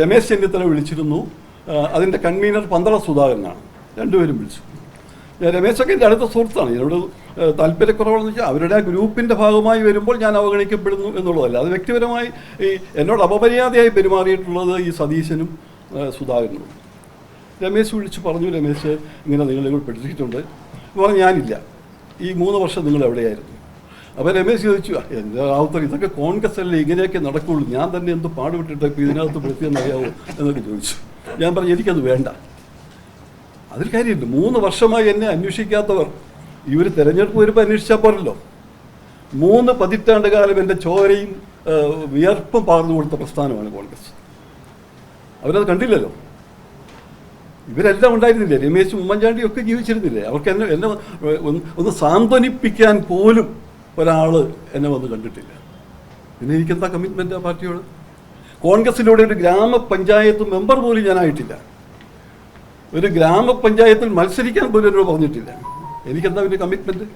രമേശ് ചെന്നിത്തല വിളിച്ചിരുന്നു. അതിന്റെ കൺവീനർ പന്തള സുധാകരനാണ് രണ്ടുപേരും വിളിച്ചു. രമേശൊക്കെ എന്റെ അടുത്ത സുഹൃത്താണ്. എന്നോട് താല്പര്യക്കുറവാണെന്ന് വെച്ചാൽ അവരുടെ ഗ്രൂപ്പിന്റെ ഭാഗമായി വരുമ്പോൾ ഞാൻ അവഗണിക്കപ്പെടുന്നു എന്നുള്ളതല്ല. അത് വ്യക്തിപരമായി ഈ എന്നോട് അപമര്യാദയായി പെരുമാറിയിട്ടുള്ളത് ഈ സതീശനും സുധാകരനും രമേശ് വിളിച്ച് പറഞ്ഞു രമേശ് ഇങ്ങനെ നിങ്ങളെ കൂടെ എന്ന് പറഞ്ഞു ഞാനില്ല. ഈ മൂന്ന് വർഷം നിങ്ങൾ എവിടെയായിരുന്നു? അപ്പോൾ രമേശ് ചോദിച്ചു "ആ, എന്റെ റാവുത്തർ ഇതൊക്കെ കോൺഗ്രസ് അല്ലേ ഇങ്ങനെയൊക്കെ നടക്കുള്ളൂ. ഞാൻ തന്നെ എന്ത് പാടുപെട്ടിട്ട് ഇപ്പോൾ ഇതിനകത്ത് പെടുത്തിയെന്നറിയാവോ എന്നൊക്കെ ചോദിച്ചു. ഞാൻ പറഞ്ഞു എനിക്കത് വേണ്ട. അതിൽ കാര്യമില്ല. മൂന്ന് വർഷമായി എന്നെ അന്വേഷിക്കാത്തവർ. ഇവർ തെരഞ്ഞെടുപ്പ് വരുമ്പോൾ അന്വേഷിച്ചാൽ പോരല്ലോ. മൂന്ന് പതിറ്റാണ്ട് കാലം എന്റെ ചോരയും വിയർപ്പും പകർന്നു കൊടുത്ത പ്രസ്ഥാനമാണ് കോൺഗ്രസ്. അവരത് കണ്ടില്ലല്ലോ. ഇവരെല്ലാം ഉണ്ടായിരുന്നില്ലേ? രമേശും ഉമ്മൻചാണ്ടിയും ഒക്കെ ജീവിച്ചിരുന്നില്ലേ? അവർക്ക് എന്നെ എന്നെ ഒന്ന് സാന്ത്വനിപ്പിക്കാൻ പോലും ഒരാൾ എന്നെ വന്ന് കണ്ടിട്ടില്ല. പിന്നെ എനിക്കെന്താ കമ്മിറ്റ്മെന്റ് ആ പാർട്ടിയോട്? കോൺഗ്രസിലൂടെ ഒരു ഗ്രാമപഞ്ചായത്ത് മെമ്പർ പോലും ഞാനായിട്ടില്ല ഒരു ഗ്രാമപഞ്ചായത്തിൽ മത്സരിക്കാൻ പോലും എന്നോട് പറഞ്ഞിട്ടില്ല. എനിക്കെന്താ പിന്നെ കമ്മിറ്റ്മെന്റ്